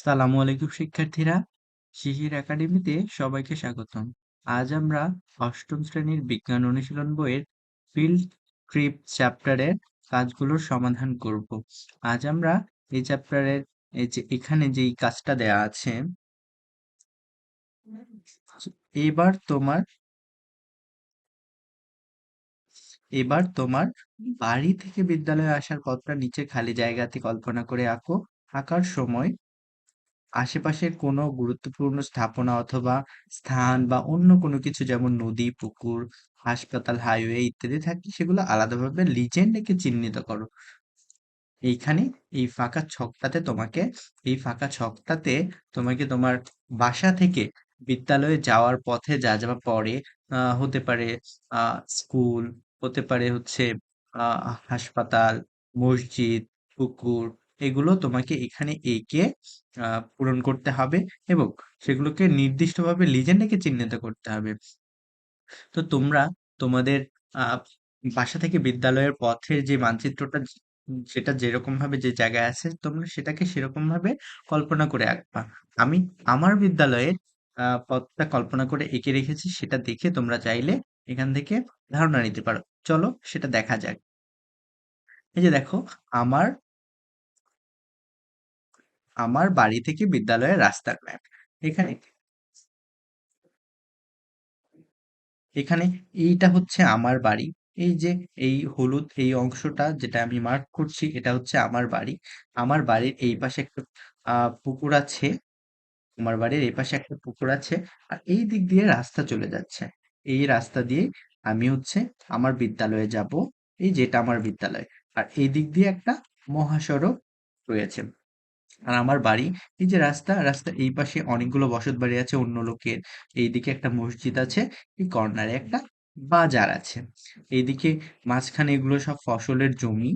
সালামু আলাইকুম, শিক্ষার্থীরা। শিশির একাডেমিতে সবাইকে স্বাগতম। আজ আমরা অষ্টম শ্রেণির বিজ্ঞান অনুশীলন বইয়ের ফিল্ড ট্রিপ চ্যাপ্টারের কাজগুলোর সমাধান করব। আজ আমরা এই চ্যাপ্টারের, এই যে এখানে যেই কাজটা দেয়া আছে, এবার তোমার এবার তোমার বাড়ি থেকে বিদ্যালয়ে আসার পথটা নিচে খালি জায়গাতে কল্পনা করে আঁকো। আঁকার সময় আশেপাশের কোনো গুরুত্বপূর্ণ স্থাপনা অথবা স্থান বা অন্য কোনো কিছু যেমন নদী, পুকুর, হাসপাতাল, হাইওয়ে ইত্যাদি থাকলে সেগুলো আলাদাভাবে লিজেন্ড এঁকে চিহ্নিত করো। এইখানে এই ফাঁকা ছকটাতে তোমাকে এই ফাঁকা ছকটাতে তোমাকে তোমার বাসা থেকে বিদ্যালয়ে যাওয়ার পথে যা যা পড়ে আহ, হতে পারে আহ স্কুল হতে পারে হচ্ছে আহ হাসপাতাল মসজিদ পুকুর এগুলো তোমাকে এখানে এঁকে পূরণ করতে হবে এবং সেগুলোকে নির্দিষ্টভাবে লিজেন্ডকে চিহ্নিত করতে হবে। তো তোমরা তোমাদের বাসা থেকে বিদ্যালয়ের পথের যে মানচিত্রটা, সেটা যেরকম ভাবে যে জায়গায় আছে, তোমরা সেটাকে সেরকম ভাবে কল্পনা করে আঁকবা। আমি আমার বিদ্যালয়ের পথটা কল্পনা করে এঁকে রেখেছি, সেটা দেখে তোমরা চাইলে এখান থেকে ধারণা নিতে পারো। চলো সেটা দেখা যাক। এই যে দেখো, আমার আমার বাড়ি থেকে বিদ্যালয়ের রাস্তার ম্যাপ এখানে এখানে এইটা হচ্ছে আমার বাড়ি। এই যে এই হলুদ এই অংশটা যেটা আমি মার্ক করছি, এটা হচ্ছে আমার বাড়ি। আমার বাড়ির এই পাশে একটা পুকুর আছে। আমার বাড়ির এই পাশে একটা পুকুর আছে। আর এই দিক দিয়ে রাস্তা চলে যাচ্ছে। এই রাস্তা দিয়ে আমি হচ্ছে আমার বিদ্যালয়ে যাব। এই যেটা আমার বিদ্যালয়। আর এই দিক দিয়ে একটা মহাসড়ক রয়েছে। আর আমার বাড়ি, এই যে রাস্তা রাস্তা এই পাশে অনেকগুলো বসত বাড়ি আছে, অন্য লোকের। এইদিকে একটা মসজিদ আছে, এই কর্নারে একটা বাজার আছে। এইদিকে মাঝখানে এগুলো সব ফসলের জমি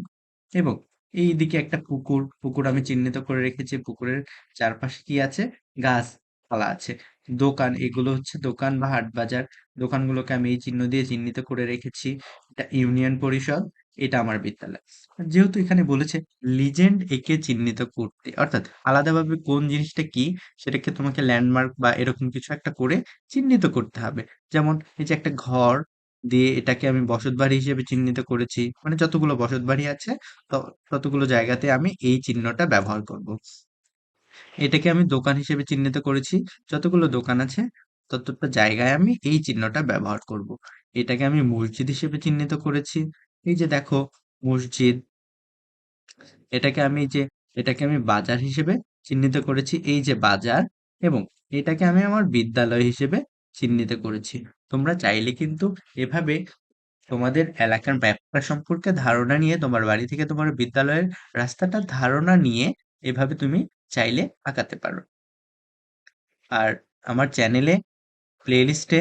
এবং এইদিকে একটা পুকুর পুকুর আমি চিহ্নিত করে রেখেছি, পুকুরের চারপাশে কি আছে? গাছপালা আছে। দোকান, এগুলো হচ্ছে দোকান বা হাট বাজার। দোকানগুলোকে আমি এই চিহ্ন দিয়ে চিহ্নিত করে রেখেছি। এটা ইউনিয়ন পরিষদ এটা আমার বিদ্যালয়। যেহেতু এখানে বলেছে লিজেন্ড একে চিহ্নিত করতে। অর্থাৎ আলাদাভাবে কোন জিনিসটা কি, সেটাকে তোমাকে ল্যান্ডমার্ক বা এরকম কিছু একটা করে চিহ্নিত করতে হবে। যেমন, এই যে একটা ঘর দিয়ে এটাকে আমি বসত বাড়ি হিসেবে চিহ্নিত করেছি মানে যতগুলো বসত বাড়ি আছে ততগুলো জায়গাতে আমি এই চিহ্নটা ব্যবহার করব। এটাকে আমি দোকান হিসেবে চিহ্নিত করেছি, যতগুলো দোকান আছে, ততটা জায়গায় আমি এই চিহ্নটা ব্যবহার করব। এটাকে আমি মসজিদ হিসেবে চিহ্নিত করেছি এই যে দেখো মসজিদ, এটাকে আমি যে, এটাকে আমি বাজার হিসেবে চিহ্নিত করেছি। এই যে বাজার এবং এটাকে আমি আমার বিদ্যালয় হিসেবে চিহ্নিত করেছি। তোমরা চাইলে কিন্তু এভাবে তোমাদের এলাকার ব্যাপার সম্পর্কে ধারণা নিয়ে তোমার বাড়ি থেকে তোমার বিদ্যালয়ের রাস্তাটা ধারণা নিয়ে এভাবে তুমি চাইলে আঁকাতে পারো। আর আমার চ্যানেলে প্লেলিস্টে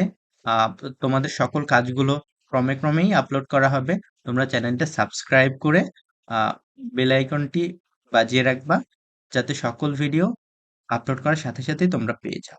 তোমাদের সকল কাজগুলো ক্রমে ক্রমেই আপলোড করা হবে। তোমরা চ্যানেলটা সাবস্ক্রাইব করে বেল আইকনটি বাজিয়ে রাখবা, যাতে সকল ভিডিও আপলোড করার সাথে সাথেই তোমরা পেয়ে যাও।